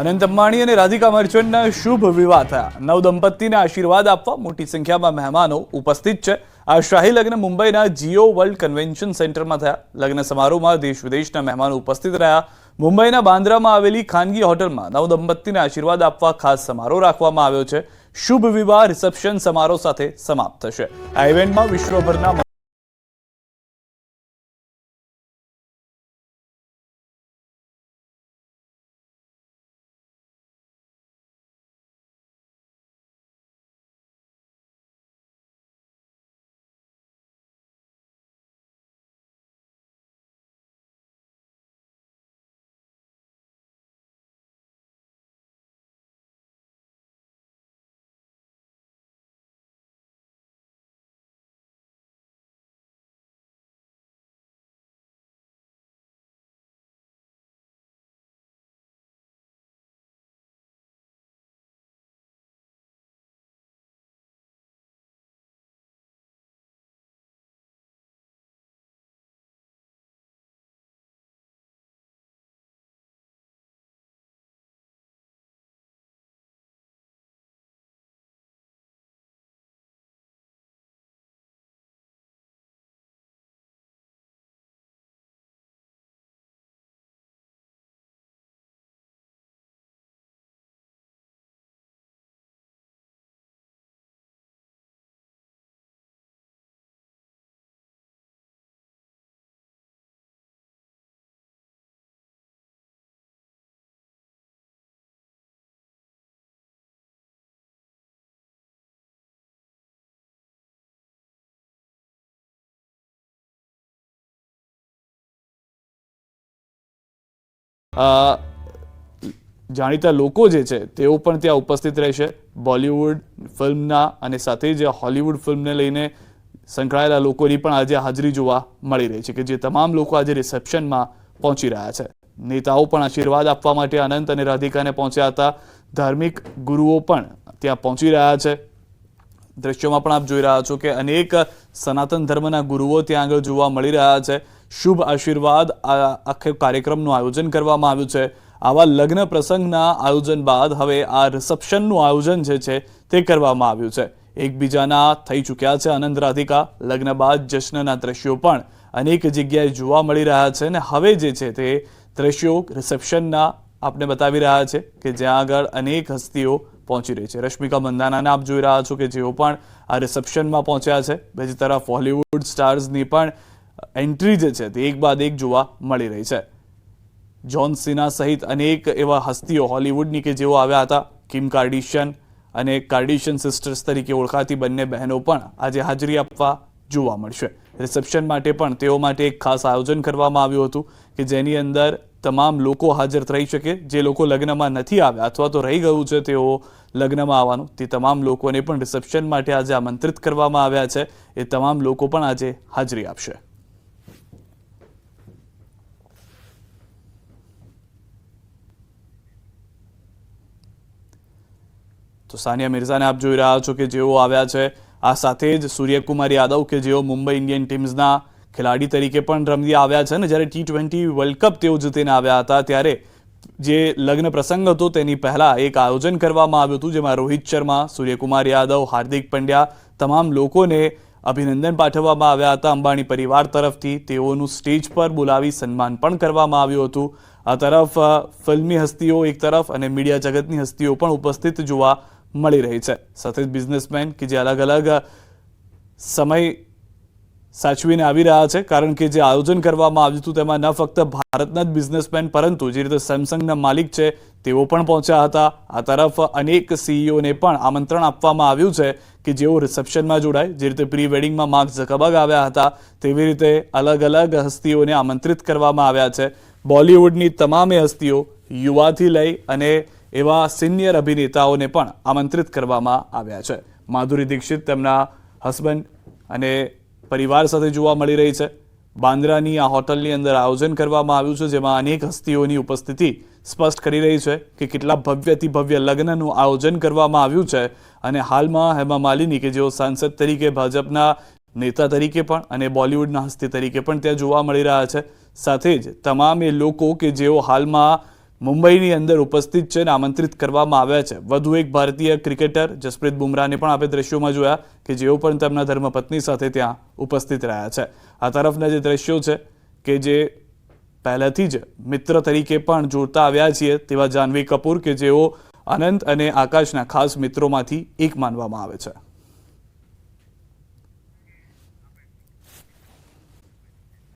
અનંત અંબાણી અને રાધિકા મર્ચન્ટના શુભ વિવાહ થયા. નવ દંપતીને આશીર્વાદ આપવા મોટી સંખ્યામાં મહેમાનો ઉપસ્થિત છે. આ શાહી લગ્ન મુંબઈના જીઓ વર્લ્ડ કન્વેન્શન સેન્ટરમાં થયા. લગ્ન સમારોહમાં દેશ વિદેશના મહેમાનો ઉપસ્થિત રહ્યા. મુંબઈના બાંદ્રામાં આવેલી ખાનગી હોટલમાં નવ દંપતીને આશીર્વાદ આપવા ખાસ સમારોહ રાખવામાં આવ્યો છે. શુભ વિવાહ રિસેપ્શન સમારોહ સાથે સમાપ્ત થશે. આ ઇવેન્ટમાં વિશ્વભરના જાણીતા લોકો જે છે, તેઓ પણ ત્યાં ઉપસ્થિત રહેશે. બોલિવૂડ ફિલ્મના અને સાથે જ હોલિવૂડ ફિલ્મને લઈને સંકળાયેલા લોકોની પણ આજે હાજરી જોવા મળી રહી છે કે જે તમામ લોકો આજે રિસેપ્શનમાં પહોંચી રહ્યા છે. નેતાઓ પણ આશીર્વાદ આપવા માટે અનંત અને રાધિકાને પહોંચ્યા હતા. ધાર્મિક ગુરુઓ પણ ત્યાં પહોંચી રહ્યા છે. દ્રશ્યોમાં પણ આપ જોઈ રહ્યા છો કે અનેક સનાતન ધર્મના ગુરુઓ ત્યાં આગળ જોવા મળી રહ્યા છે. શુભ આશીર્વાદ આ આખે કાર્યક્રમનું આયોજન કરવામાં આવ્યું છે. આવા લગ્ન પ્રસંગના આયોજન બાદ હવે આ રિસેપ્શનનું આયોજન જે છે તે કરવામાં આવ્યું છે. એકબીજાના થઈ ચૂક્યા છે આનંદ રાધિકા, લગ્ન બાદ જશ્નના દ્રશ્યો પણ અનેક જગ્યાએ જોવા મળી રહ્યા છે અને હવે જે છે તે દ્રશ્યો રિસેપ્શનના આપને બતાવી રહ્યા છે કે જ્યાં આગળ અનેક હસ્તીઓ પહોંચી રહી છે. રશ્મિકા મંદાનાને આપ જોઈ રહ્યા છો કે જેઓ પણ આ રિસેપ્શનમાં પહોંચ્યા છે. બીજી તરફ હોલિવૂડ સ્ટાર્સની પણ એન્ટ્રી જે છે તે એક બાદ એક જોવા મળી રહી છે. જ્હોન સિના સહિત અનેક એવા હસ્તીઓ હોલિવૂડની કે જેઓ આવ્યા હતા. કિમ કાર્ડિશિયન અને કાર્ડિશિયન સિસ્ટર્સ તરીકે ઓળખાતી બંને બહેનો પણ આજે હાજરી આપવા જોવા મળશે. રિસેપ્શન માટે પણ તેઓ માટે એક ખાસ આયોજન કરવામાં આવ્યું હતું કે જેની અંદર તમામ લોકો હાજર રહી શકે. જે લોકો લગ્નમાં નથી આવ્યા અથવા તો રહી ગયું છે તેઓ લગ્નમાં આવવાનું. તે તમામ લોકોને પણ રિસેપ્શન માટે આજે આમંત્રિત કરવામાં આવ્યા છે. એ તમામ લોકો પણ આજે હાજરી આપશે. તો સાનિયા મિર્ઝાને આપ જોઈ રહ્યા છો કે જેઓ આવ્યા છે, આ સાથે જ સૂર્યકુમાર યાદવ કે જેઓ મુંબઈ ઇન્ડિયન ટીમ્સના ખેલાડી તરીકે પણ રમી આવ્યા છે ને જ્યારે ટી ટ્વેન્ટી વર્લ્ડ કપ તેઓ જીતીને આવ્યા હતા, ત્યારે જે લગ્ન પ્રસંગ હતો તેની પહેલા એક આયોજન કરવામાં આવ્યું હતું, જેમાં રોહિત શર્મા, સૂર્યકુમાર યાદવ, હાર્દિક પંડ્યા તમામ લોકોને અભિનંદન પાઠવવામાં આવ્યા હતા. અંબાણી પરિવાર તરફથી તેઓનું સ્ટેજ પર બોલાવી સન્માન પણ કરવામાં આવ્યું હતું. આ તરફ ફિલ્મી હસ્તીઓ એક તરફ અને મીડિયા જગતની હસ્તીઓ પણ ઉપસ્થિત જોવા મળી રહી છે. સાથે જ બિઝનેસમેન કે જે અલગ અલગ સમય સાચવીને આવી રહ્યા છે, કારણ કે જે આયોજન કરવામાં આવ્યું હતું તેમાં ન ફક્ત ભારતના જ બિઝનેસમેન પરંતુ જે રીતે સેમસંગના માલિક છે, તેઓ પણ પહોંચ્યા હતા. આ તરફ અનેક સીઈઓને પણ આમંત્રણ આપવામાં આવ્યું છે કે જેઓ રિસેપ્શનમાં જોડાય, જે રીતે પ્રી વેડિંગમાં માર્ક ઝકબગ આવ્યા હતા, તેવી રીતે અલગ અલગ હસ્તીઓને આમંત્રિત કરવામાં આવ્યા છે. બોલિવૂડની તમામે હસ્તીઓ યુવાથી લઈ અને એવા સિનિયર અભિનેતાઓને પણ આમંત્રિત કરવામાં આવ્યા છે. માધુરી દીક્ષિત તેમના હસબન્ડ અને પરિવાર સાથે જોવા મળી રહી છે. બાંદ્રાની આ હોટલની અંદર આયોજન કરવામાં આવ્યું છે, જેમાં અનેક હસ્તીઓની ઉપસ્થિતિ સ્પષ્ટ કરી રહી છે કે કેટલા ભવ્યથી ભવ્ય લગ્નનું આયોજન કરવામાં આવ્યું છે અને હાલમાં હેમા માલિની, કે જેઓ સાંસદ તરીકે, ભાજપના નેતા તરીકે પણ અને બોલિવૂડના હસ્તી તરીકે પણ ત્યાં જોવા મળી રહ્યા છે. સાથે જ તમામ એ લોકો કે જેઓ હાલમાં મુંબઈની અંદર ઉપસ્થિત છે અને આમંત્રિત કરવામાં આવ્યા છે. વધુ એક ભારતીય ક્રિકેટર જસપ્રીત બુમરાહને પણ આપણે દ્રશ્યોમાં જોયા કે જેઓ પણ તેમના ધર્મપત્ની સાથે ત્યાં ઉપસ્થિત રહ્યા છે. આ તરફના જે દ્રશ્યો છે કે જે પહેલાથી જ મિત્ર તરીકે પણ જોડતા આવ્યા છીએ તેવા જાહ્નવી કપૂર કે જેઓ અનંત અને આકાશના ખાસ મિત્રોમાંથી એક માનવામાં આવે છે.